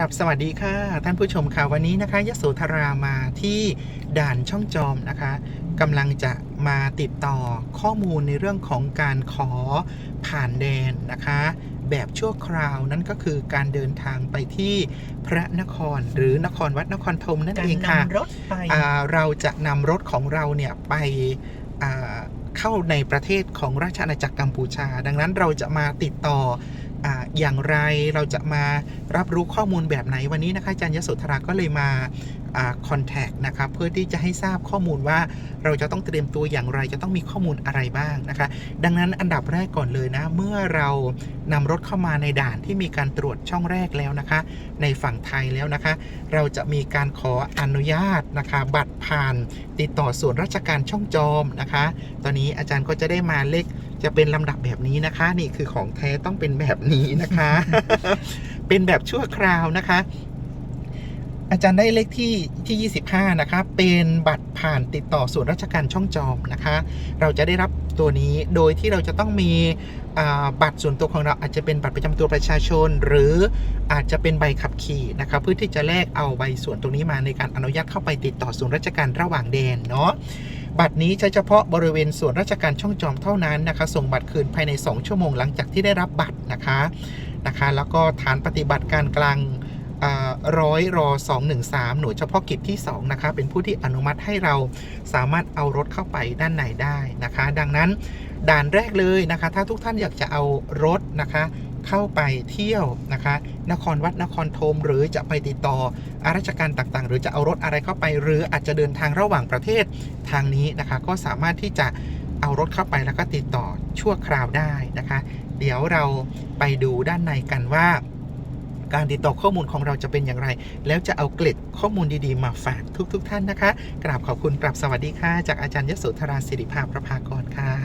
ครับสวัสดีค่ะ ท่านผู้ชมค่ะวันนี้นะคะยโสธรามาที่ด่านช่องจอมนะคะกำลังจะมาติดต่อข้อมูลในเรื่องของการขอผ่านแดนนะคะ แบบชั่วคราวนั่นก็คือการเดินทางไปที่พระนครหรือนครวัดนครธมนั่นการเองค่ะนำรถไปอ่าเราจะนำรถของเราเนี่ยไปอ่าเข้าในประเทศของราชอาณาจักรกัมพูชา ดังนั้นเราจะมาติดต่อ อย่างไรเราจะมารับรู้ข้อมูลแบบไหนวันนี้นะคะอาจารย์ยโสธราก็เลยมาคอนแทคนะครับเพื่อที่จะให้ทราบข้อมูลว่าเราจะต้องเตรียมตัวอย่างไรจะต้องมีข้อมูลอะไรบ้างนะคะ ดังนั้นอันดับแรกก่อนเลยนะ เมื่อเรานำรถเข้ามาในด่านที่มีการตรวจช่องแรกแล้วนะคะ ในฝั่งไทยแล้วนะคะ เราจะมีการขออนุญาตนะคะ บัตรผ่านติดต่อส่วนราชการช่องจอมนะคะ ตอนนี้อาจารย์ก็จะได้มาเลข จะเป็นลำดับแบบนี้นะคะ นี่คือของแท้ต้องเป็นแบบนี้นะคะ เป็นแบบชั่วคราวนะคะ อาจารย์ได้เลขที่ที่ 25 นะคะ เป็นบัตรผ่านติดต่อส่วนราชการช่องจอมนะคะ เราจะได้รับตัวนี้โดยที่เราจะต้องมีอ่าบัตรส่วนตัวของเราอาจจะเป็นบัตรประจำตัวประชาชน หรืออาจจะเป็นใบขับขี่นะคะเพื่อที่จะแลกเอาใบส่วนตรงนี้มาในการอนุญาตเข้าไปติดต่อส่วนราชการระหว่างแดนเนาะ บัตรนี้ใช้เฉพาะบริเวณส่วนราชการช่องจอมเท่านั้นนะคะ ส่งบัตรคืนภายใน 2 ชั่วโมงหลังจากที่ได้รับบัตรนะคะนะคะ แล้วก็ฐานปฏิบัติการกลางร้อยรอ213 หน่วยเฉพาะกิจที่ 2 นะคะ เป็นผู้ที่อนุมัติให้เราสามารถเอารถเข้าไปด้านในได้นะคะ ดังนั้นด่านแรกเลยนะคะ ถ้าทุกท่านอยากจะเอารถนะคะ เข้าไปเที่ยวนะคะ นครวัดนครธมหรือจะไปติดต่ออาราชการต่างๆ หรือจะเอารถอะไรเข้าไป หรืออาจจะเดินทางระหว่างประเทศทางนี้นะคะ ก็สามารถที่จะเอารถเข้าไปแล้วก็ติดต่อชั่วคราวได้นะคะ เดี๋ยวเราไปดูด้านในกันว่า การติดต่อข้อมูลของเราจะเป็นอย่างไร แล้วจะเอาเกล็ดข้อมูลดีๆ มาฝากทุกๆทท่านนะคะ กราบขอบคุณกราบสวัสดีค่ะ จากอาจารย์ยโสธราสิริภาประภากรค่ะ